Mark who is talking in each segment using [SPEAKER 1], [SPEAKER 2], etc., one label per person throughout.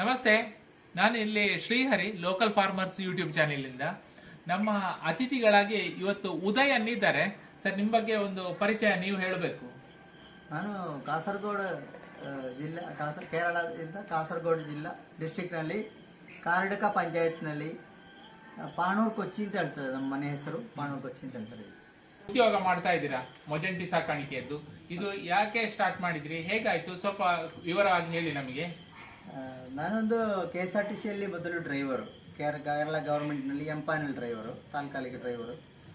[SPEAKER 1] ನಮಸ್ತೆ ನಾನು ಇಲ್ಲಿ ಶ್ರೀಹರಿ ಲೋಕಲ್ ಫಾರ್ಮರ್ಸ್ ಯೂಟ್ಯೂಬ್ ಚಾನೆಲ್ನಿಂದ ನಮ್ಮ ಅತಿಥಿಗಳಾಗಿ ಇವತ್ತು ಉದಯ್ ಅನ್ನಿದ್ದಾರೆ. ಸರ್ ನಿಮ್ಮ ಬಗ್ಗೆ ಒಂದು ಪರಿಚಯ ನೀವು ಹೇಳಬೇಕು.
[SPEAKER 2] ನಾನು ಕಾಸರಗೋಡು ಜಿಲ್ಲೆ ಜಿಲ್ಲಾ ಕಾಸ ಕೇರಳದಿಂದ ಕಾಸರಗೋಡು ಜಿಲ್ಲಾ ಡಿಸ್ಟಿಕ್ನಲ್ಲಿ ಕಾರ್ಡಕ ಪಂಚಾಯತ್ನಲ್ಲಿ ಪಾಣೂರು ಕೊಚ್ಚಿ ಅಂತ ಹೇಳ್ತದೆ ನಮ್ಮ ಮನೆ ಹೆಸರು ಪಾಣೂರು ಕೊಚ್ಚಿ ಅಂತ ಹೇಳ್ತಾರೆ.
[SPEAKER 1] ಉದ್ಯೋಗ ಮಾಡ್ತಾ ಇದ್ದೀರಾ? ಮೊಜಂಟಿ ಸಾಕಾಣಿಕೆಯದ್ದು. ಇದು ಯಾಕೆ ಸ್ಟಾರ್ಟ್ ಮಾಡಿದ್ರಿ? ಹೇಗಾಯ್ತು? ಸ್ವಲ್ಪ ವಿವರವಾಗಿ ಹೇಳಿ ನಮಗೆ.
[SPEAKER 2] ನಾನೊಂದು ಕೆ ಎಸ್ ಆರ್ ಟಿ ಸಿಯಲ್ಲಿ ಬದಲು ಡ್ರೈವರು ಕೇರ್ ಕೇರಳ ಗೌರ್ಮೆಂಟ್ನಲ್ಲಿ ಎಂಪಾನಲ್ ಡ್ರೈವರು ತಾತ್ಕಾಲಿಕ ಡ್ರೈವರು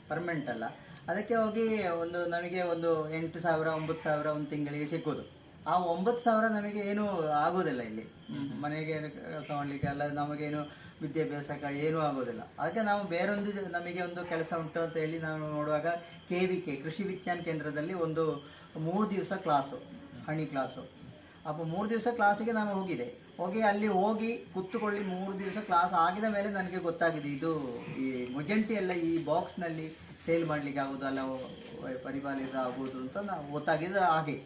[SPEAKER 2] ಪರ್ಮನೆಂಟ್ ಅಲ್ಲ. ಅದಕ್ಕೆ ಹೋಗಿ ಒಂದು ನಮಗೆ ಒಂದು ಎಂಟು ಸಾವಿರ ಒಂಬತ್ತು ಸಾವಿರ ಒಂದು ತಿಂಗಳಿಗೆ ಸಿಕ್ಕೋದು. ಆ ಒಂಬತ್ತು ಸಾವಿರ ನಮಗೆ ಏನು ಆಗೋದಿಲ್ಲ ಇಲ್ಲಿ. ಮನೆಗೆ ಕೆಲಸ ಮಾಡಲಿಕ್ಕೆ ಅಲ್ಲ ನಮಗೇನು ವಿದ್ಯಾಭ್ಯಾಸಕ್ಕೆ ಏನೂ ಆಗೋದಿಲ್ಲ. ಅದಕ್ಕೆ ನಾವು ಬೇರೊಂದು ನಮಗೆ ಒಂದು ಕೆಲಸ ಉಂಟು ಅಂತ ಹೇಳಿ ನಾವು ನೋಡುವಾಗ ಕೆ ವಿ ಕೆ ಕೃಷಿ ವಿಜ್ಞಾನ ಕೇಂದ್ರದಲ್ಲಿ ಒಂದು ಮೂರು ದಿವಸ ಕ್ಲಾಸು ಹಣಿ ಕ್ಲಾಸು ಅಪ್ಪ ಮೂರು ದಿವಸ ಕ್ಲಾಸಿಗೆ ನಾನು ಹೋಗಿದೆ ಹೋಗಿ ಅಲ್ಲಿ ಹೋಗಿ ಕುತ್ತುಕೊಳ್ಳಿ ಮೂರು ದಿವಸ ಕ್ಲಾಸ್ ಆಗಿದ ಮೇಲೆ ನನಗೆ ಗೊತ್ತಾಗಿದೆ ಇದು ಈ ಮೊಜೆಂಟಿ ಎಲ್ಲ ಈ ಬಾಕ್ಸ್ನಲ್ಲಿ ಸೇಲ್ ಮಾಡಲಿಕ್ಕೆ ಆಗೋದಲ್ಲ ಪರಿಪಾಲಿತ ಆಗೋದು ಅಂತ ನಾವು ಗೊತ್ತಾಗಿದ್ದು ಹಾಗೆ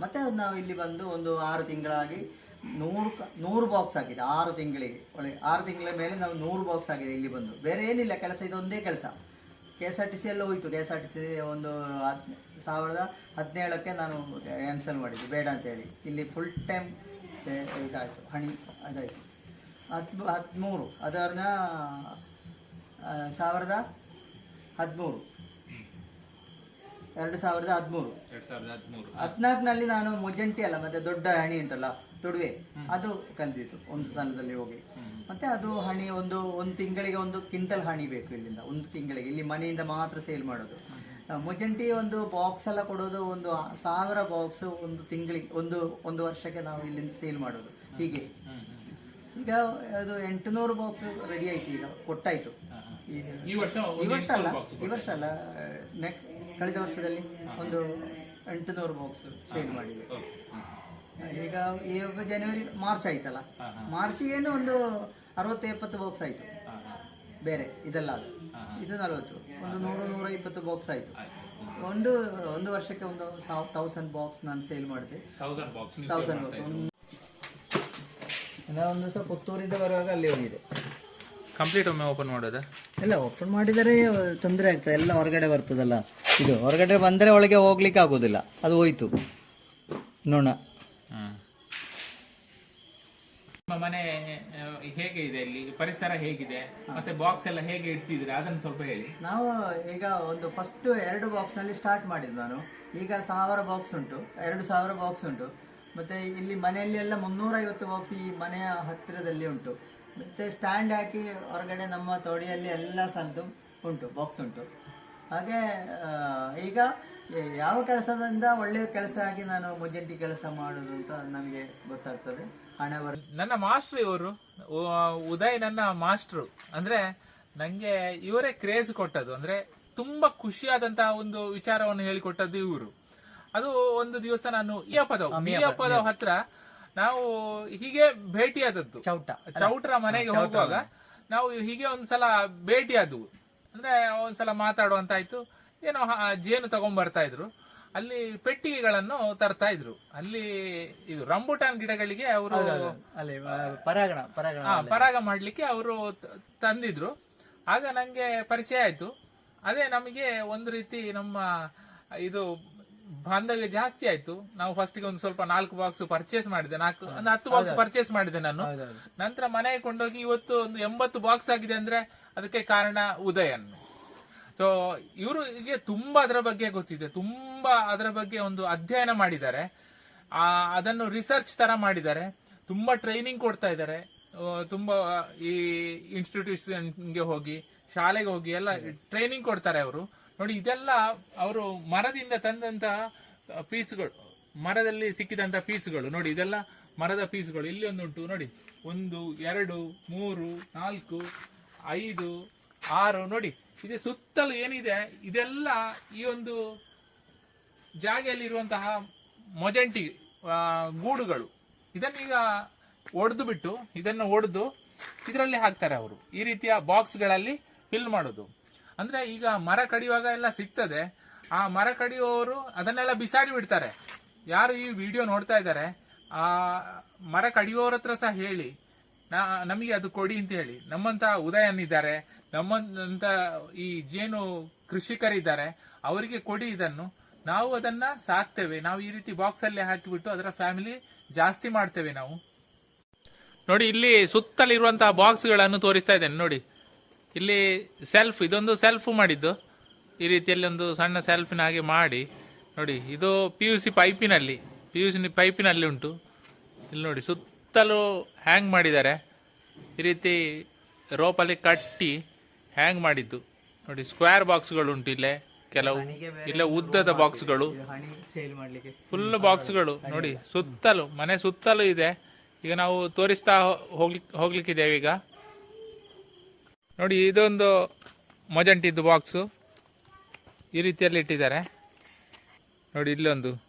[SPEAKER 2] ಮತ್ತು ಅದು ನಾವು ಇಲ್ಲಿ ಬಂದು ಒಂದು ಆರು ತಿಂಗಳಾಗಿ ನೂರು ನೂರು ಬಾಕ್ಸ್ ಆಗಿದೆ ಆರು ತಿಂಗಳಿಗೆ ಒಳ್ಳೆ ಆರು ತಿಂಗಳ ಮೇಲೆ ನಾವು ನೂರು ಬಾಕ್ಸ್ ಆಗಿದೆ ಇಲ್ಲಿ ಬಂದು ಬೇರೆ ಏನಿಲ್ಲ ಕೆಲಸ ಇದೊಂದೇ ಕೆಲಸ K S R T C ಎಲ್ಲ ಹೋಯಿತು. K S R T C ಒಂದು ಹತ್ ಸಾವಿರದ ಹದಿನೇಳಕ್ಕೆ ನಾನು ಕ್ಯಾನ್ಸಲ್ ಮಾಡಿದ್ದು. ಬೇಡ ಅಂತೇಳಿ. ಇಲ್ಲಿ ಫುಲ್ ಟೈಮ್ ಇದಾಯಿತು. ಹಣಿ ಅದಾಯಿತು ಹತ್ತು ಹದಿಮೂರು. ಅದನ್ನ ಸಾವಿರದ ಹದಿಮೂರು. ಎರಡು ಸಾವಿರದ ಹದಿಮೂರು.
[SPEAKER 1] ಎರಡ್ ಸಾವಿರದ ಹದಿಮೂರು.
[SPEAKER 2] ಹದಿನಾಲ್ಕನಲ್ಲಿ ನಾನು ಮೊಜಂಟಿ ಅಲ್ಲ ಮತ್ತೆ ದೊಡ್ಡ ಹಣಿ ಉಂಟಲ್ಲ ತೊಡುವೆ. ಅದು ಕಂದಿತ್ತು ಒಂದು ಸ್ಥಾನದಲ್ಲಿ ಹೋಗಿ. ಮತ್ತೆ ಅದು ಹಣಿ ಒಂದು ಒಂದು ತಿಂಗಳಿಗೆ ಒಂದು ಕ್ವಿಂಟಲ್ ಹಣಿ ಬೇಕು ಇಲ್ಲಿಂದ ಒಂದು ತಿಂಗಳಿಗೆ. ಇಲ್ಲಿ ಮನೆಯಿಂದ ಮಾತ್ರ ಸೇಲ್ ಮಾಡೋದು. ಮೊಜಂಟಿ ಒಂದು ಬಾಕ್ಸ್ ಎಲ್ಲ ಕೊಡೋದು ಒಂದು ಸಾವಿರ ಬಾಕ್ಸ್ ಒಂದು ತಿಂಗಳಿಗೆ ಒಂದು ಒಂದು ವರ್ಷಕ್ಕೆ ನಾವು ಇಲ್ಲಿಂದ ಸೇಲ್ ಮಾಡೋದು. ಹೀಗೆ. ಈಗ ಅದು ಎಂಟುನೂರು ಬಾಕ್ಸ್ ರೆಡಿ ಆಯ್ತು ಈಗ ಕೊಟ್ಟಾಯ್ತು.
[SPEAKER 1] ಈ ವರ್ಷ
[SPEAKER 2] ಈ ವರ್ಷ ಅಲ್ಲ ಈ ವರ್ಷ ಅಲ್ಲ ನೆಕ್ ಕಳೆದ ವರ್ಷದಲ್ಲಿ ಒಂದು ಎಂಟುನೂರು ಬಾಕ್ಸ್ ಸೇಲ್ ಮಾಡಿದೆ ಈಗ ಈಗ ಜನವರಿ ಮಾರ್ಚ್ ಆಯ್ತಲ್ಲ? ಮಾರ್ಚಿಗೇನು ಒಂದು ಅರವತ್ತು ಎಪ್ಪತ್ತು ಬಾಕ್ಸ್ ಆಯ್ತು. ಬೇರೆ ಇದೆಲ್ಲ ಅದು ಇದು ನಲವತ್ತು ಒಂದು ನೂರು ನೂರ ಇಪ್ಪತ್ತು ಬಾಕ್ಸ್ ಆಯ್ತು. ಒಂದು ಒಂದು ವರ್ಷಕ್ಕೆ ಒಂದು ತೌಸಂಡ್ ಬಾಕ್ಸ್ ನಾನು ಸೇಲ್ ಮಾಡಿದೆ.
[SPEAKER 1] ತೌಸಂಡ್ ಬಾಕ್ಸ್
[SPEAKER 2] ಒಂದು ದಿವಸ ಪುತ್ತೂರಿಂದ ಬರುವಾಗ ಅಲ್ಲಿ ಹೋಗಿದೆ.
[SPEAKER 1] ಕಂಪ್ಲೀಟ್ ಒಮ್ಮೆ ಓಪನ್ ಮಾಡೋದಾ?
[SPEAKER 2] ಇಲ್ಲ ಓಪನ್ ಮಾಡಿದರೆ ತೊಂದರೆ ಆಗ್ತದೆ. ಎಲ್ಲ ಹೊರಗಡೆ ಬರ್ತದಲ್ಲ. ಇದು ಹೊರಗಡೆ ಬಂದರೆ ಒಳಗೆ ಹೋಗ್ಲಿಕ್ಕೆ ಆಗೋದಿಲ್ಲ. ಅದು ಹೋಯ್ತು. ನೋಣ
[SPEAKER 1] ನಿಮ್ಮ ಮನೆ ಹೇಗೆ ಇದೆ ಇಲ್ಲಿ? ಪರಿಸರ ಹೇಗಿದೆ? ಮತ್ತೆ ಬಾಕ್ಸ್ ಎಲ್ಲ ಹೇಗೆ ಇಡ್ತಿದ್ರೆ ಅದನ್ನು ಸ್ವಲ್ಪ ಹೇಳಿ.
[SPEAKER 2] ನಾವು ಈಗ ಒಂದು ಫಸ್ಟ್ ಎರಡು ಬಾಕ್ಸ್ನಲ್ಲಿ ಸ್ಟಾರ್ಟ್ ಮಾಡಿದ್ದು ನಾನು. ಈಗ ಸಾವಿರ ಬಾಕ್ಸ್ ಉಂಟು. ಎರಡು ಸಾವಿರ ಬಾಕ್ಸ್ ಉಂಟು. ಮತ್ತೆ ಇಲ್ಲಿ ಮನೆಯಲ್ಲಿ ಎಲ್ಲ ಮುನ್ನೂರೈವತ್ತು ಬಾಕ್ಸ್ ಈ ಮನೆಯ ಹತ್ತಿರದಲ್ಲಿ ಉಂಟು. ಮತ್ತೆ ಸ್ಟ್ಯಾಂಡ್ ಹಾಕಿ ಹೊರಗಡೆ ನಮ್ಮ ತೋಡಿಯಲ್ಲಿ ಎಲ್ಲ ಸದ್ದು ಉಂಟು ಬಾಕ್ಸ್ ಉಂಟು. ಹಾಗೆ ಈಗ ಯಾವ ಕೆಲಸದಿಂದ ಒಳ್ಳೆಯ ಕೆಲಸ ಆಗಿ ನಾನು ಮುಜಂಟಿ ಕೆಲಸ ಮಾಡುದು ಅಂತ ನನಗೆ ಗೊತ್ತಾಗ್ತದೆ. ಹಣ ಬರ್
[SPEAKER 1] ನನ್ನ ಮಾಸ್ಟರ್ ಇವರು. ಉದಯ್ ನನ್ನ ಮಾಸ್ಟ್ರು ಅಂದ್ರೆ ನಂಗೆ ಇವರೇ ಕ್ರೇಜ್ ಕೊಟ್ಟದ್ದು. ಅಂದ್ರೆ ತುಂಬಾ ಖುಷಿಯಾದಂತಹ ಒಂದು ವಿಚಾರವನ್ನು ಹೇಳಿಕೊಟ್ಟದ್ದು ಇವರು. ಅದು ಒಂದು ದಿವಸ ನಾನು ಇಯಪದವ್ ಇಯಪದವ್ ಹತ್ರ ನಾವು ಹೀಗೆ ಭೇಟಿಯಾದದ್ದು.
[SPEAKER 2] ಚೌಟ.
[SPEAKER 1] ಚೌಟ್ರ ಮನೆಗೆ ಹೋಗುವಾಗ ನಾವು ಹೀಗೆ ಒಂದ್ಸಲ ಭೇಟಿಯಾದವು. ಅಂದ್ರೆ ಒಂದ್ಸಲ ಮಾತಾಡುವಂತಾಯ್ತು. ಏನೋ ಹ- ಜೇನು ತಗೊಂಡ್ ಬರ್ತಾ ಇದ್ರು. ಅಲ್ಲಿ ಪೆಟ್ಟಿಗೆಗಳನ್ನು ತರ್ತಾ ಇದ್ರು. ಅಲ್ಲಿ ಇದು ರಂಬುಟಾನ್ ಗಿಡಗಳಿಗೆ ಅವರು
[SPEAKER 2] ಪರಾಗಣ ಪರಾಗಣ
[SPEAKER 1] ಪರಾಗ ಮಾಡ್ಲಿಕ್ಕೆ ಅವರು ತಂದಿದ್ರು. ಆಗ ನಂಗೆ ಪರಿಚಯ ಆಯ್ತು. ಅದೇ ನಮಗೆ ಒಂದು ರೀತಿ ನಮ್ಮ ಇದು ಬಾಂಧವ್ಯ ಜಾಸ್ತಿ ಆಯ್ತು. ನಾವು ಫಸ್ಟ್ಗೆ ಒಂದು ಸ್ವಲ್ಪ ನಾಲ್ಕು ಬಾಕ್ಸ್ ಪರ್ಚೇಸ್ ಮಾಡಿದೆ. ನಾಲ್ಕು ಒಂದು ಹತ್ತು ಬಾಕ್ಸ್ ಪರ್ಚೇಸ್ ಮಾಡಿದೆ ನಾನು. ನಂತರ ಮನೆಗೆ ಕೊಂಡೋಗಿ ಇವತ್ತು ಒಂದು ಎಂಬತ್ತು ಬಾಕ್ಸ್ ಆಗಿದೆ ಅಂದ್ರೆ ಅದಕ್ಕೆ ಕಾರಣ ಉದಯನ್. ಸೊ ಇವರಿಗೆ ತುಂಬಾ ಅದರ ಬಗ್ಗೆ ಗೊತ್ತಿದೆ. ತುಂಬಾ ಅದರ ಬಗ್ಗೆ ಒಂದು ಅಧ್ಯಯನ ಮಾಡಿದ್ದಾರೆ. ಆ ಅದನ್ನು ರಿಸರ್ಚ್ ತರ ಮಾಡಿದ್ದಾರೆ. ತುಂಬಾ ಟ್ರೈನಿಂಗ್ ಕೊಡ್ತಾ ಇದ್ದಾರೆ. ತುಂಬಾ ಈ ಇನ್ಸ್ಟಿಟ್ಯೂಷನ್ಗೆ ಹೋಗಿ ಶಾಲೆಗೆ ಹೋಗಿ ಎಲ್ಲ ಟ್ರೈನಿಂಗ್ ಕೊಡ್ತಾರೆ ಅವರು. ನೋಡಿ, ಇದೆಲ್ಲ ಅವರು ಮರದಿಂದ ತಂದಂತಹ ಪೀಸ್ಗಳು, ಮರದಲ್ಲಿ ಸಿಕ್ಕಿದಂತ ಪೀಸ್ಗಳು. ನೋಡಿ, ಇದೆಲ್ಲ ಮರದ ಪೀಸ್ಗಳು. ಇಲ್ಲಿ ಒಂದುಂಟು, ನೋಡಿ. ಒಂದು, ಎರಡು, ಮೂರು, ನಾಲ್ಕು, ಐದು, ಆರು, ನೋಡಿ. ಇದೆ ಸುತ್ತಲೂ ಏನಿದೆ, ಇದೆಲ್ಲ ಈ ಒಂದು ಜಾಗೆಯಲ್ಲಿರುವಂತಹ ಮೊಜೆಂಟಿ ಗೂಡುಗಳು. ಇದನ್ನೀಗ ಒಡೆದು ಬಿಟ್ಟು ಇದನ್ನು ಒಡೆದು, ಇದರಲ್ಲಿ ಹಾಕ್ತಾರೆ ಅವರು. ಈ ರೀತಿಯ ಬಾಕ್ಸ್ಗಳಲ್ಲಿ ಫಿಲ್ ಮಾಡೋದು. ಅಂದ್ರೆ ಈಗ ಮರ ಕಡಿಯುವಾಗ ಎಲ್ಲ ಸಿಗ್ತದೆ. ಆ ಮರ ಕಡಿಯುವವರು ಅದನ್ನೆಲ್ಲ ಬಿಸಾಡಿ ಬಿಡ್ತಾರೆ. ಯಾರು ಈ ವಿಡಿಯೋ ನೋಡ್ತಾ ಇದ್ದಾರೆ, ಆ ಮರ ಕಡಿಯುವವ್ರ ಹತ್ರ ಸಹ ಹೇಳಿ. ನಮಗೆ ಅದು ಕೊಡಿ ಅಂತ ಹೇಳಿ. ನಮ್ಮಂತ ಉದಯನ್ ಇದ್ದಾರೆ ನಮ್ಮಂತ ಈ ಜೇನು ಕೃಷಿಕರಿದ್ದಾರೆ, ಅವರಿಗೆ ಕೊಡಿ ಇದನ್ನು. ನಾವು ಅದನ್ನ ಸಾಕ್ತೇವೆ. ನಾವು ಈ ರೀತಿ ಬಾಕ್ಸ್ ಅಲ್ಲಿ ಹಾಕಿಬಿಟ್ಟು ಅದರ ಫ್ಯಾಮಿಲಿ ಜಾಸ್ತಿ ಮಾಡ್ತೇವೆ ನಾವು. ನೋಡಿ, ಇಲ್ಲಿ ಸುತ್ತಲಿರುವಂತಹ ಬಾಕ್ಸ್ಗಳನ್ನು ತೋರಿಸ್ತಾ ಇದ್ದೇನೆ. ನೋಡಿ ಇಲ್ಲಿ ಸೆಲ್ಫ್ ಇದೊಂದು ಸೆಲ್ಫ್ ಮಾಡಿದ್ದು. ಈ ರೀತಿಯಲ್ಲಿ ಒಂದು ಸಣ್ಣ ಸೆಲ್ಫಿನ ಹಾಗೆ ಮಾಡಿ. ನೋಡಿ ಇದು ಪಿ ಯು ಸಿ ಪೈಪಿನಲ್ಲಿ ಪಿ ಯು ಸಿ ಪೈಪಿನಲ್ಲಿ ಉಂಟು. ಇಲ್ಲಿ ನೋಡಿ ಸುತ್ತಲೂ ಹ್ಯಾಂಗ್ ಮಾಡಿದ್ದಾರೆ. ಈ ರೀತಿ ರೋಪಲ್ಲಿ ಕಟ್ಟಿ ಹ್ಯಾಂಗ್ ಮಾಡಿದ್ದು. ನೋಡಿ ಸ್ಕ್ವೇರ್ ಬಾಕ್ಸ್ಗಳು ಉಂಟು ಇಲ್ಲೇ. ಕೆಲವು ಇಲ್ಲೇ ಉದ್ದದ ಬಾಕ್ಸ್ಗಳು ಫುಲ್ ಬಾಕ್ಸ್ಗಳು ನೋಡಿ ಸುತ್ತಲೂ ಮನೆ ಸುತ್ತಲೂ ಇದೆ. ಈಗ ನಾವು ತೋರಿಸ್ತಾ ಹೋಗ್ಲಿಕ್ಕೆ ಹೋಗ್ಲಿಕ್ಕಿದ್ದೇವೆ ಈಗ. ನೋಡಿ, ಇದೊಂದು ಮಜಂಟಿದ್ದು ಬಾಕ್ಸು. ಈ ರೀತಿಯಲ್ಲಿ ಇಟ್ಟಿದ್ದಾರೆ. ನೋಡಿ, ಇಲ್ಲೊಂದು.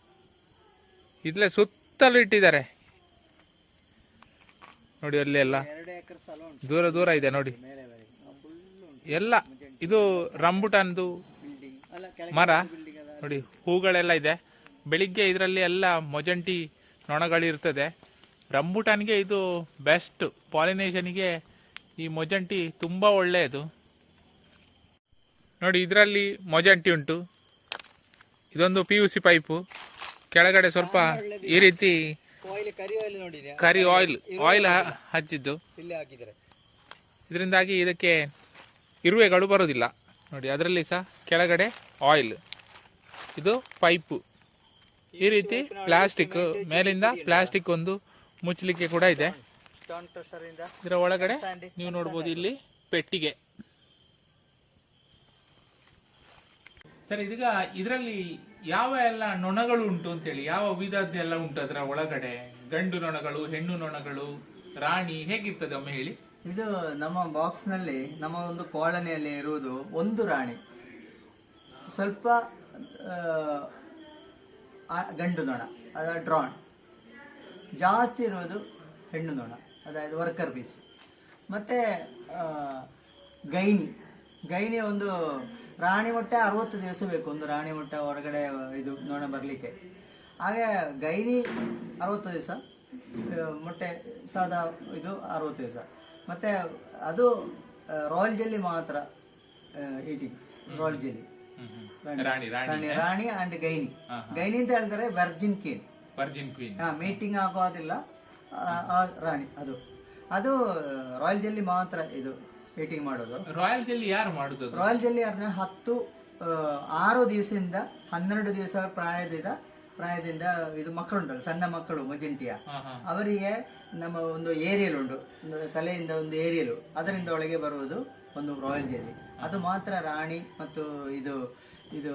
[SPEAKER 1] ಇಲ್ಲೇ ಸುತ್ತಲೂ ಇಟ್ಟಿದ್ದಾರೆ. ನೋಡಿ ಅಲ್ಲಿ ಎಲ್ಲ ದೂರ ದೂರ ಇದೆ, ನೋಡಿ. ಎಲ್ಲ. ಇದು ರಂಬುಟಾನ್ದು ಮರ. ನೋಡಿ, ಹೂಗಳೆಲ್ಲ ಇದೆ. ಬೆಳಿಗ್ಗೆ ಇದರಲ್ಲಿ ಎಲ್ಲ ಮೊಜಂಟಿ ನೊಣಗಳಿರ್ತದೆ. ರಂಬುಟಾನ್ಗೆ ಇದು ಬೆಸ್ಟ್. ಪಾಲಿನೇಷನ್ಗೆ ಈ ಮೊಜಂಟಿ ತುಂಬ ಒಳ್ಳೆಯದು. ನೋಡಿ ಇದರಲ್ಲಿ ಮೊಜಂಟಿ ಉಂಟು. ಇದೊಂದು ಪಿ ಯು ಸಿ ಪೈಪು ಕೆಳಗಡೆ ಸ್ವಲ್ಪ ಈ ರೀತಿ
[SPEAKER 2] ಕರಿ ಆಯಿಲ್
[SPEAKER 1] ಆಯಿಲ್ ಹಚ್ಚಿದ್ದು. ಇದರಿಂದಾಗಿ ಇದಕ್ಕೆ ಇರುವೆಗಳು ಬರೋದಿಲ್ಲ ನೋಡಿ ಅದರಲ್ಲಿ ಸಹ ಕೆಳಗಡೆ ಆಯಿಲ್ ಇದು ಪೈಪು ಈ ರೀತಿ ಪ್ಲಾಸ್ಟಿಕ್ ಮೇಲಿಂದ ಪ್ಲಾಸ್ಟಿಕ್ ಒಂದು ಮುಚ್ಚಲಿಕ್ಕೆ ಕೂಡ ಇದೆ.
[SPEAKER 2] ಸ್ಟೋನ್
[SPEAKER 1] ಇದರ ಒಳಗಡೆ ನೀವು ನೋಡಬಹುದು ಇಲ್ಲಿ ಪೆಟ್ಟಿಗೆ. ಸರ್ ಇದೀಗ ಇದರಲ್ಲಿ ಯಾವ ಎಲ್ಲ ನೊಣಗಳು ಉಂಟು ಅಂತೇಳಿ ಯಾವ ವಿಧದ್ದೆಲ್ಲ ಉಂಟು ಅದರ ಒಳಗಡೆ? ಗಂಡು ನೊಣಗಳು ಹೆಣ್ಣು ನೊಣಗಳು ರಾಣಿ ಹೇಗಿರ್ತದೆ ಒಮ್ಮೆ ಹೇಳಿ?
[SPEAKER 2] ಇದು ನಮ್ಮ ಬಾಕ್ಸ್ನಲ್ಲಿ ನಮ್ಮ ಒಂದು ಕಾಲನಿಯಲ್ಲಿ ಇರುವುದು ಒಂದು ರಾಣಿ. ಸ್ವಲ್ಪ ಆ, ಆ ಗಂಡು ನೊಣ ಅದ ಡ್ರಾನ್ ಜಾಸ್ತಿ ಇರುವುದು ಹೆಣ್ಣು ನೊಣ. ಅದಾയത് ವರ್ಕರ್ ಬೀಸ್ ಮತ್ತೆ ಗೈನಿ. ಗೈನಿ ಒಂದು ರಾಣಿ ಮೊಟ್ಟೆ ಅರವತ್ತು ದಿವಸ ಬೇಕು ಒಂದು ರಾಣಿ ಮೊಟ್ಟೆ ಹೊರಗಡೆ ಇದು ನೋಡ ಬರಲಿಕ್ಕೆ. ಹಾಗೆ ಗೈನಿ ಅರವತ್ತು ದಿವಸ ಮೊಟ್ಟೆ ಸಾದಾ ಇದು ಅರವತ್ತು ದಿವಸ. ಮತ್ತೆ ಅದು ರಾಯಲ್ ಜೆಲ್ಲಿ ಮಾತ್ರ ಈಟಿಂಗ್ ರಾಯಲ್ ಜೆಲ್ಲಿ
[SPEAKER 1] ರಾಣಿ ರಾಣಿ
[SPEAKER 2] ಅಂಡ್ ಗೈನಿ. ಗೈನಿ ಅಂತ ಹೇಳಿದ್ರೆ ವರ್ಜಿನ್ ಕ್ವೀನ್
[SPEAKER 1] ವರ್ಜಿನ್ ಕ್ವೀನ್
[SPEAKER 2] ಹಾಂ ಮೀಟಿಂಗ್ ಆಗೋದಿಲ್ಲ. ರಾಣಿ ಅದು. ಅದು ರಾಯಲ್ ಜೆಲ್ಲಿ ಮಾತ್ರ ಇದು ಈಟಿಂಗ್ ಮಾಡೋದು.
[SPEAKER 1] ರಾಯಲ್ ಜೆಲ್ಲಿ ಯಾರು ಮಾಡುದು
[SPEAKER 2] ರಾಯಲ್ ಜೆಲ್ಲಿ ಯಾರನ್ನ ಹತ್ತು ಆರು ದಿವಸದಿಂದ ಹನ್ನೆರಡು ದಿವಸ ಪ್ರಾಯದಿಂದ ಪ್ರಾಯದಿಂದ ಇದು ಮಕ್ಕಳು ಉಂಟಲ್ಲ ಸಣ್ಣ ಮಕ್ಕಳು ಮಜೆಂಟಿಯ. ಅವರಿಗೆ ನಮ್ಮ ಒಂದು ಏರಿಯಲ್ ಉಂಟು ತಲೆಯಿಂದ ಒಂದು ಏರಿಯಲು. ಅದರಿಂದ ಒಳಗೆ ಬರುವುದು ಒಂದು ರಾಯಲ್ ಜೆಲ್ಲಿ ಅದು ಮಾತ್ರ ರಾಣಿ ಮತ್ತು ಇದು ಇದು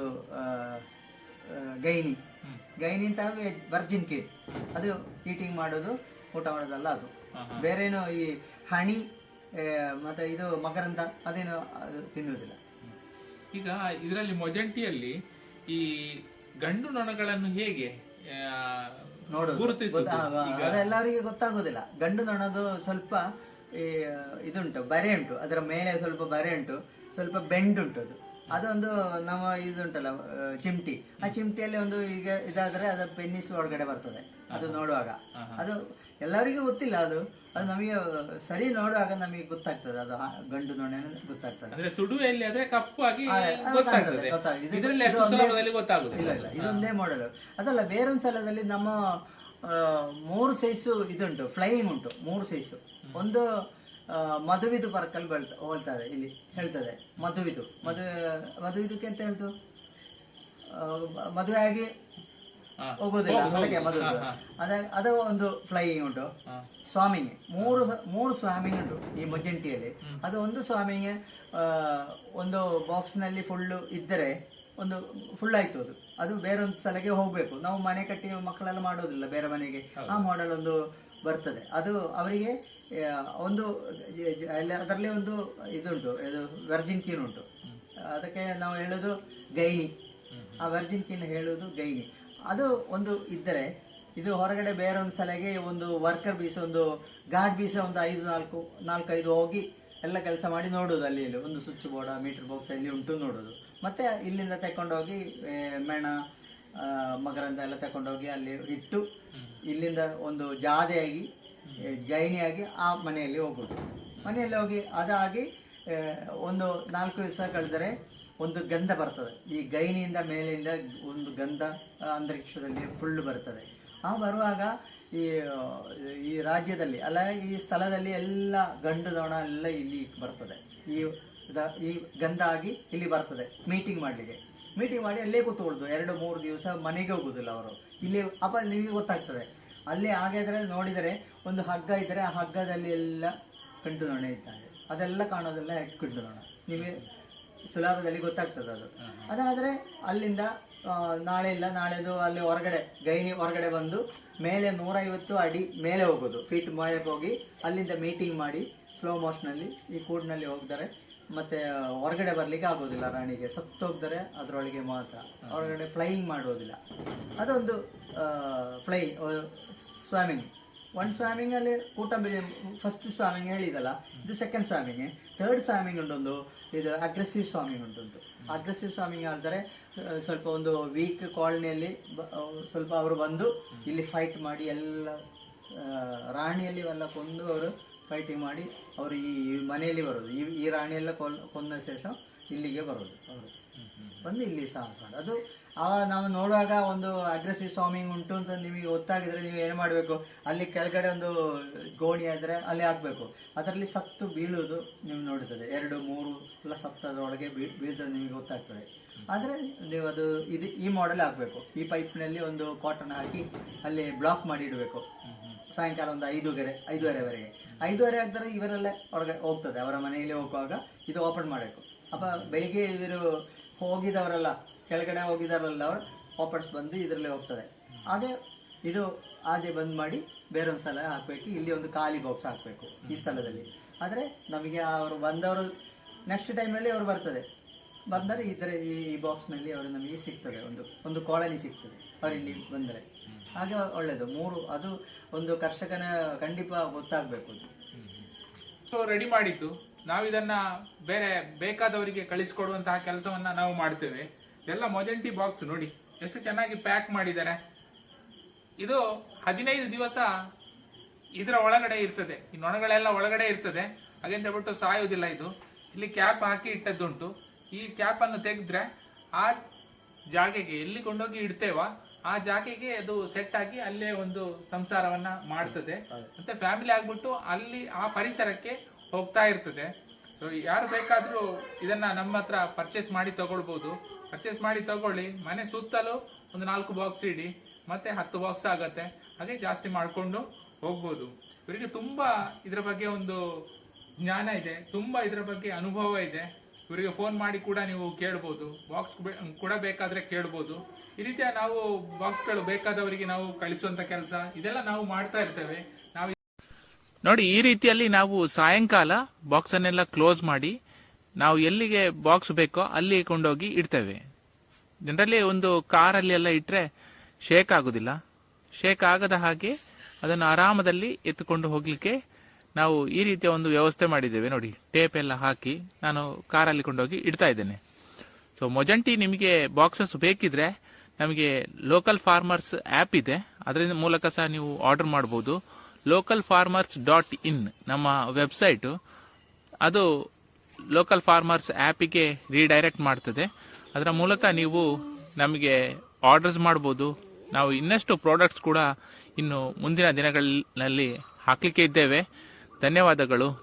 [SPEAKER 2] ಗೈನಿ. ಗೈನಿ ಅಂತ ವರ್ಜಿನ್ ಕೇಕ್ ಅದು ಈಟಿಂಗ್ ಮಾಡೋದು. ಊಟ ಮಾಡೋದಲ್ಲ ಅದು. ಬೇರೇನು ಈ ಹಣಿ ಮತ್ತೆ ಇದು ಮಕರಂದ ಅದೇನು ಅದು ತಿನ್ನುವುದಿಲ್ಲ.
[SPEAKER 1] ಈಗ ಇದರಲ್ಲಿ ಮೊಜಂಟಿಯಲ್ಲಿ ಈ ಗಂಡು ನೊಣಗಳನ್ನು ಹೇಗೆ ಗುರುತಿಸುವುದು?
[SPEAKER 2] ಅದೆಲ್ಲರಿಗೆ ಗೊತ್ತಾಗೋದಿಲ್ಲ ಗಂಡು ನೊಣದು ಸ್ವಲ್ಪ ಈ ಇದುಂಟು ಬರೆ ಉಂಟು. ಅದರ ಮೇಲೆ ಸ್ವಲ್ಪ ಬರೆ ಉಂಟು ಸ್ವಲ್ಪ ಬೆಂಡ್ ಉಂಟು ಅದು. ಅದೊಂದು ನಮ್ಮ ಇದುಂಟಲ್ಲ ಚಿಮ್ಟಿ. ಆ ಚಿಮ್ಟಿಯಲ್ಲಿ ಒಂದು ಈಗ ಇದಾದ್ರೆ ಅದು ಪೆನ್ನಿಸ್ ಒಳಗಡೆ ಬರ್ತದೆ. ಅದು ನೋಡುವಾಗ. ಅದು ಎಲ್ಲರಿಗೂ ಗೊತ್ತಿಲ್ಲ ಅದು. ಅದು ನಮಗೆ ಸರಿ ನೋಡುವಾಗ ನಮಗೆ ಗೊತ್ತಾಗ್ತದೆ. ಅದು ಗಂಡು ನೊಣ ಗೊತ್ತಾಗ್ತದೆ.
[SPEAKER 1] ಅಂದ್ರೆ ತುಡುವೆಯಲ್ಲಿ ಆದ್ರೆ ಕಪ್ಪಾಗಿ
[SPEAKER 2] ಆ, ಅದು
[SPEAKER 1] ಗೊತ್ತಾಗ್ತದೆ
[SPEAKER 2] ಗೊತ್ತಾಗ್ತದೆ. ಇದು-
[SPEAKER 1] ಇದರಲ್ಲಿ
[SPEAKER 2] ಇದು
[SPEAKER 1] ಎಷ್ಟು
[SPEAKER 2] ಒಂದೇ-
[SPEAKER 1] ಸುಲಭದಲ್ಲಿ ಗೊತ್ತಾಗುದಿಲ್ಲ.
[SPEAKER 2] ಇಲ್ಲ ಇದೊಂದೇ ಮಾಡೆಲ್ ಅದಲ್ಲ ಬೇರೊಂದು ಸಲದಲ್ಲಿ ನಮ್ಮ ಆ, ಮೂರು ಸೈಜು ಇದುಂಟು ಫ್ಲೈಯಿಂಗ್ ಉಂಟು ಮೂರು ಸೈಜು ಒಂದು ಆ, ಮಧುವಿದು ಪರ್ಕಲ್ಲಿ ಬೆಳ್ತ ಹೋಲ್ತದೆ ಇಲ್ಲಿ ಹೇಳ್ತದೆ ಮಧುವಿದು. ಮದುವೆ ಮಧುವಿದಕ್ಕೆ ಅಂತ ಹೇಳ್ತು ಆ, ಮದುವೆ ಆಗಿ. ಹೋಗೋದಿಲ್ಲ.
[SPEAKER 1] ಹೋಗು,
[SPEAKER 2] ಅದಕ್ಕೆ
[SPEAKER 1] ಮೊದಲು
[SPEAKER 2] ಅದೇ ಅದ ಒಂದು ಫ್ಲೈಯಿಂಗ್ ಉಂಟು.
[SPEAKER 1] ಸ್ವಾಮಿ
[SPEAKER 2] ಸ್ವಾಮಿಂಗ್. ಮೂರು ಮೂರು ಸ್ವಾಮಿಂಗ್ ಉಂಟು ಈ ಮೊಜೆಂಟಿಯಲ್ಲಿ. ಅದು ಒಂದು ಸ್ವಾಮಿಂಗ್ ಒಂದು ಬಾಕ್ಸ್ನಲ್ಲಿ ಫುಲ್ ಇದ್ದರೆ ಒಂದು ಫುಲ್ ಆಯ್ತು ಅದು. ಅದು ಬೇರೊಂದು ಸಲಗೆ ಹೋಗ್ಬೇಕು. ನಾವು ಮನೆ ಕಟ್ಟಿ ಮಕ್ಕಳೆಲ್ಲ ಮಾಡೋದಿಲ್ಲ ಬೇರೆ ಮನೆಗೆ. ಆ ಮಾಡೆಲ್ ಒಂದು ಬರ್ತದೆ. ಅದು ಅವರಿಗೆ ಒಂದು ಅದರಲ್ಲಿ ಒಂದು ಇದುಂಟು ಇದು ವರ್ಜಿನ್ ಕೀನ್ ಉಂಟು. ಅದಕ್ಕೆ ನಾವು ಹೇಳೋದು ಗೈನಿ. ಆ ವರ್ಜಿನ್ ಕೀನ್ ಹೇಳೋದು ಗೈನಿ. ಅದು ಒಂದು ಇದ್ದರೆ ಇದು ಹೊರಗಡೆ ಬೇರೆ ಒಂದು ಸ್ಥಳಕ್ಕೆ ಒಂದು ವರ್ಕರ್ ಬೀಸ ಒಂದು ಗಾರ್ಡ್ ಬೀಸ ಒಂದು ಐದು ನಾಲ್ಕು ನಾಲ್ಕೈದು ಹೋಗಿ ಎಲ್ಲ ಕೆಲಸ ಮಾಡಿ ನೋಡೋದು ಅಲ್ಲಿ ಇಲ್ಲಿ. ಒಂದು ಸ್ವಿಚ್ ಬೋರ್ಡ ಮೀಟರ್ ಬಾಕ್ಸ್ ಅಲ್ಲಿ ಉಂಟು ನೋಡೋದು ಮತ್ತೆ ಇಲ್ಲಿಂದ ತಕೊಂಡೋಗಿ ಆ, ಮೇಣ ಮಗರಂದ ಮಕರಂದ ಎಲ್ಲ ತಕೊಂಡೋಗಿ ಅಲ್ಲಿ ಇಟ್ಟು ಇಲ್ಲಿಂದ ಒಂದು ಜಾದೆಯಾಗಿ ಗೈನಿಯಾಗಿ ಆ ಮನೆಯಲ್ಲಿ ಹೋಗೋದು ಮನೆಯಲ್ಲಿ ಹೋಗಿ ಅದಾಗಿ ಒಂದು ನಾಲ್ಕು ದಿವಸ ಕಳೆದರೆ ಒಂದು ಗಂಧ ಬರ್ತದೆ. ಈ ಗೈನಿಯಿಂದ ಮೇಲಿಂದ ಒಂದು ಗಂಧ ಅಂತರಿಕ್ಷದಲ್ಲಿ ಫುಲ್ ಬರ್ತದೆ. ಆ ಬರುವಾಗ ಈ ಈ ರಾಜ್ಯದಲ್ಲಿ, ಅಲ್ಲ, ಈ ಸ್ಥಳದಲ್ಲಿ ಎಲ್ಲ ಗಂಡು ದೋಣ ಎಲ್ಲ ಇಲ್ಲಿ ಬರ್ತದೆ. ಈ ಈ ಗಂಧ ಆಗಿ ಇಲ್ಲಿ ಬರ್ತದೆ ಮೀಟಿಂಗ್ ಮಾಡಲಿಕ್ಕೆ. ಮೀಟಿಂಗ್ ಮಾಡಿ ಅಲ್ಲೇ ಕೂತ್ಕೊಳ್ಳೋದು ಎರಡು, ಮೂರು ದಿವಸ ಮನೆಗೆ ಹೋಗೋದಿಲ್ಲ ಅವರು. ಇಲ್ಲಿ, ಅಪ್ಪ, ನಿಮಗೆ ಗೊತ್ತಾಗ್ತದೆ. ಅಲ್ಲಿ ಹಾಗಾದ್ರೆ ನೋಡಿದರೆ ಒಂದು ಹಗ್ಗ ಇದ್ದರೆ ಆ ಹಗ್ಗದಲ್ಲಿ ಎಲ್ಲ ಗಂಡು ದೋಣ ಇದ್ದಾರೆ ಅದೆಲ್ಲ ಕಾಣೋದೆಲ್ಲ ಗಂಡು ದೋಣ ನಿಮಗೆ ಸುಲಭದಲ್ಲಿ ಗೊತ್ತಾಗ್ತದೆ ಅದು. ಅದಾದರೆ ಅಲ್ಲಿಂದ ನಾಳೆ ಇಲ್ಲ ನಾಳೆದು ಅಲ್ಲಿ ಹೊರಗಡೆ ಗೈನಿ ಹೊರಗಡೆ ಬಂದು ಮೇಲೆ ನೂರೈವತ್ತು ಅಡಿ ಮೇಲೆ ಹೋಗೋದು. ಫೀಟ್ ಮೇಲಕ್ಕೆ ಹೋಗಿ ಅಲ್ಲಿಂದ ಮೀಟಿಂಗ್ ಮಾಡಿ ಸ್ಲೋ ಮೋಷನಲ್ಲಿ ಈ ಕೂಡ್ನಲ್ಲಿ ಹೋಗ್ತಾರೆ. ಮತ್ತೆ ಹೊರಗಡೆ ಬರ್ಲಿಕ್ಕೆ ಆಗೋದಿಲ್ಲ ರಾಣಿಗೆ. ಸತ್ತು ಹೋಗ್ತಾರೆ ಅದರೊಳಗೆ ಮಾತ್ರ. ಹೊರಗಡೆ ಫ್ಲೈಯಿಂಗ್ ಮಾಡೋದಿಲ್ಲ ಅದೊಂದು ಫ್ಲೈ ಸ್ವಾಮಿಂಗ್ ಒನ್ ಸ್ವಾಮಿಂಗ್ ಅಲ್ಲಿ ಕೂಟಂಬಿ ಫಸ್ಟ್ ಸ್ವಾಮಿಂಗ್ ಹೇಳಿದಲ್ಲ, ಇದು ಸೆಕೆಂಡ್ ಸ್ವಾಮಿಂಗ್ ಥರ್ಡ್ ಸ್ವಾಮಿಂಗ್ ಉಂಟೊಂದು, ಇದು ಅಗ್ರೆಸಿವ್ ಸ್ವಾಮಿಂಗ್ ಉಂಟೊಂದು ಅಗ್ರೆಸಿವ್ ಸ್ವಾಮಿಂಗ್ ಆದರೆ ಸ್ವಲ್ಪ ಒಂದು ವೀಕ್ ಕಾಲನಿಯಲ್ಲಿ ಸ್ವಲ್ಪ ಅವರು ಬಂದು ಇಲ್ಲಿ ಫೈಟ್ ಮಾಡಿ, ಎಲ್ಲ ರಾಣಿಯಲ್ಲಿ ಎಲ್ಲ ಕೊಂದು ಅವರು ಫೈಟಿಂಗ್ ಮಾಡಿ, ಅವರು ಈ ಮನೆಯಲ್ಲಿ ಬರೋದು. ಈ ಈ ರಾಣಿಯೆಲ್ಲ ಕೊಂದ ಶೇಷ ಇಲ್ಲಿಗೆ ಬರೋದು. ಅವರು. ಬಂದು ಇಲ್ಲಿ ಸಾಕು ಅದು ಆ, ನಾವು ನೋಡುವಾಗ ಒಂದು ಅಗ್ರೆಸಿವ್ ಸ್ವಾಮಿಂಗ್ ಉಂಟು ಅಂತ ನಿಮಗೆ ಗೊತ್ತಾಗಿದ್ರೆ ನೀವು ಏನು ಮಾಡಬೇಕು? ಅಲ್ಲಿ ಕೆಳಗಡೆ ಒಂದು ಗೋಣಿ ಆದರೆ ಅಲ್ಲಿ ಹಾಕಬೇಕು. ಅದರಲ್ಲಿ ಸತ್ತು ಬೀಳೋದು ನೀವು ನೋಡುತ್ತದೆ. ಎರಡು, ಮೂರು, ಎಲ್ಲ ಸತ್ತದೊಳಗೆ ಬೀ, ಬೀಳ್ತದೆ ನಿಮಗೆ ಗೊತ್ತಾಗ್ತದೆ. ಆದರೆ ನೀವು ಅದು ಇದು ಈ ಮಾಡೆಲ್ ಹಾಕಬೇಕು. ಈ ಪೈಪ್ನಲ್ಲಿ ಒಂದು ಕಾಟನ್ ಹಾಕಿ ಅಲ್ಲಿ ಬ್ಲಾಕ್ ಮಾಡಿ ಇಡಬೇಕು. ಸಾಯಂಕಾಲ ಒಂದು ಐದು ಗರೆ, ಐದುವರೆವರೆಗೆ. ಐದುವರೆ ಆಗ್ತಾರೆ ಇವರೆಲ್ಲ ಹೊರಗೆ ಹೋಗ್ತದೆ. ಅವರ ಮನೆಯಲ್ಲಿ ಹೋಗುವಾಗ ಇದು ಓಪನ್ ಮಾಡಬೇಕು. ಅಪ್ಪ, ಬೆಳಿಗ್ಗೆ ಇವರು ಹೋಗಿದವರೆಲ್ಲ ಕೆಳಗಡೆ ಹೋಗಿದಾರಲ್ಲ ಅವ್ರು ವಾಪಸ್ ಬಂದು ಇದರಲ್ಲೇ ಹೋಗ್ತದೆ. ಹಾಗೆ ಇದು ಹಾಗೆ ಬಂದ್ ಮಾಡಿ ಬೇರೊಂದು ಸ್ಥಳ ಹಾಕಬೇಕು. ಇಲ್ಲಿ ಒಂದು ಖಾಲಿ ಬಾಕ್ಸ್ ಹಾಕಬೇಕು ಈ ಸ್ಥಳದಲ್ಲಿ. ಆದರೆ ನಮಗೆ ಅವರು ಬಂದವರು ನೆಕ್ಸ್ಟ್ ಟೈಮಲ್ಲಿ ಅವರು ಬರ್ತದೆ. ಬಂದರೆ ಇದರ ಈ ಬಾಕ್ಸ್ನಲ್ಲಿ ಅವರು ನಮಗೆ ಸಿಗ್ತದೆ. ಒಂದು ಒಂದು ಕಾಲನಿ ಸಿಗ್ತದೆ. ಅವರು ಇಲ್ಲಿ ಬಂದರೆ. ಹಾಗೆ ಒಳ್ಳೆಯದು ಮೂರು, ಅದು ಒಂದು ಕರ್ಷಕನ ಖಂಡಿತ ಗೊತ್ತಾಗಬೇಕು.
[SPEAKER 1] ರೆಡಿ ಮಾಡಿತ್ತು ನಾವು ಇದನ್ನ ಬೇರೆ ಬೇಕಾದವರಿಗೆ ಕಳಿಸಿಕೊಡುವಂತಹ ಕೆಲಸವನ್ನ ನಾವು ಮಾಡ್ತೇವೆ. ಎಲ್ಲ ಮೊಜೆಂಟಿ ಬಾಕ್ಸ್ ನೋಡಿ. ಎಷ್ಟು ಚೆನ್ನಾಗಿ ಪ್ಯಾಕ್ ಮಾಡಿದ್ದಾರೆ. ಇದು ಹದಿನೈದು ದಿವಸ ಇದರ ಒಳಗಡೆ ಇರ್ತದೆ. ಈ ನೊಣಗಳೆಲ್ಲ ಒಳಗಡೆ ಇರ್ತದೆ. ಹಾಗೆಂತ ಬಿಟ್ಟು ಸಾಯೋದಿಲ್ಲ ಇದು. ಇಲ್ಲಿ ಕ್ಯಾಪ್ ಹಾಕಿ ಇಟ್ಟದ್ದುಂಟು. ಈ ಕ್ಯಾಪ್ ಅನ್ನು ತೆಗೆದ್ರೆ ಆ ಜಾಗೆಗೆ ಎಲ್ಲಿ ಕೊಂಡೋಗಿ ಇಡ್ತೇವ ಆ ಜಾಗೆಗೆ ಅದು ಸೆಟ್ ಆಗಿ ಅಲ್ಲೇ ಒಂದು ಸಂಸಾರವನ್ನ ಮಾಡ್ತದೆ. ಮತ್ತೆ ಫ್ಯಾಮಿಲಿ ಆಗ್ಬಿಟ್ಟು ಅಲ್ಲಿ ಆ ಪರಿಸರಕ್ಕೆ ಹೋಗ್ತಾ ಇರ್ತದೆ. ಸೊ ಯಾರು ಬೇಕಾದ್ರೂ ಇದನ್ನ ನಮ್ಮ ಹತ್ರ ಪರ್ಚೇಸ್ ಮಾಡಿ ತಗೊಳ್ಬಹುದು ಪರ್ಚೇಸ್ ಮಾಡಿ ತಗೊಳ್ಳಿ. ಮನೆ ಸುತ್ತಲೂ ಒಂದು ನಾಲ್ಕು ಬಾಕ್ಸ್ ಇಡಿ. ಮತ್ತೆ ಹತ್ತು ಬಾಕ್ಸ್ ಆಗತ್ತೆ. ಹಾಗೆ ಜಾಸ್ತಿ ಮಾಡಿಕೊಂಡು ಹೋಗ್ಬೋದು. ಇವರಿಗೆ ತುಂಬಾ ಇದರ ಬಗ್ಗೆ ಒಂದು ಜ್ಞಾನ ಇದೆ. ತುಂಬಾ ಇದರ ಬಗ್ಗೆ ಅನುಭವ ಇದೆ. ಇವರಿಗೆ ಫೋನ್ ಮಾಡಿ ಕೂಡ ನೀವು ಕೇಳ್ಬೋದು. ಬಾಕ್ಸ್ ಕೂಡ ಬೇಕಾದ್ರೆ ಕೇಳ್ಬೋದು. ಈ ರೀತಿಯ ನಾವು ಬಾಕ್ಸ್ಗಳು ಬೇಕಾದವರಿಗೆ ನಾವು ಕಳಿಸುವಂತ ಕೆಲಸ. ಇದೆಲ್ಲ ನಾವು ಮಾಡ್ತಾ ಇರ್ತೇವೆ. ನಾವು ನೋಡಿ, ಈ ರೀತಿಯಲ್ಲಿ ನಾವು ಸಾಯಂಕಾಲ ಬಾಕ್ಸ್ ಅನ್ನೆಲ್ಲ ಕ್ಲೋಸ್ ಮಾಡಿ ನಾವು ಎಲ್ಲಿಗೆ ಬಾಕ್ಸ್ ಬೇಕೋ ಅಲ್ಲಿ ಕೊಂಡೋಗಿ ಇಡ್ತೇವೆ. ಜನರಲಿ ಒಂದು ಕಾರಲ್ಲಿ ಎಲ್ಲ ಇಟ್ಟರೆ ಶೇಕ್ ಆಗೋದಿಲ್ಲ. ಶೇಕ್ ಆಗದ ಹಾಗೆ ಅದನ್ನು ಆರಾಮದಲ್ಲಿ ಎತ್ತುಕೊಂಡು ಹೋಗಲಿಕ್ಕೆ ನಾವು ಈ ರೀತಿಯ ಒಂದು ವ್ಯವಸ್ಥೆ ಮಾಡಿದ್ದೇವೆ. ನೋಡಿ ಟೇಪ್ ಎಲ್ಲ ಹಾಕಿ ನಾನು ಕಾರಲ್ಲಿ ಕೊಂಡೋಗಿ ಇಡ್ತಾ ಇದ್ದೇನೆ. ಸೊ ಮೊಜಂಟಿ ನಿಮಗೆ ಬಾಕ್ಸಸ್ ಬೇಕಿದ್ರೆ ನಮಗೆ ಲೋಕಲ್ ಫಾರ್ಮರ್ಸ್ ಆ್ಯಪ್ ಇದೆ. ಅದರಿಂದ ಮೂಲಕ ಸಹ ನೀವು ಆರ್ಡರ್ ಮಾಡ್ಬೋದು. ಲೋಕಲ್ ಫಾರ್ಮರ್ಸ್ ಡಾಟ್ ಇನ್ ನಮ್ಮ ವೆಬ್ಸೈಟು ಅದು ಲೋಕಲ್ ಫಾರ್ಮರ್ಸ್ ಆ್ಯಪಿಗೆ ರೀಡೈರೆಕ್ಟ್ ಮಾಡ್ತದೆ. ಅದರ ಮೂಲಕ ನೀವು ನಮಗೆ ಆರ್ಡರ್ಸ್ ಮಾಡ್ಬೋದು. ನಾವು ಇನ್ನಷ್ಟು ಪ್ರಾಡಕ್ಟ್ಸ್ ಕೂಡ ಇನ್ನು ಮುಂದಿನ ದಿನಗಳಲ್ಲಿ ಹಾಕಲಿಕ್ಕೆ ಇದ್ದೇವೆ. ಧನ್ಯವಾದಗಳು.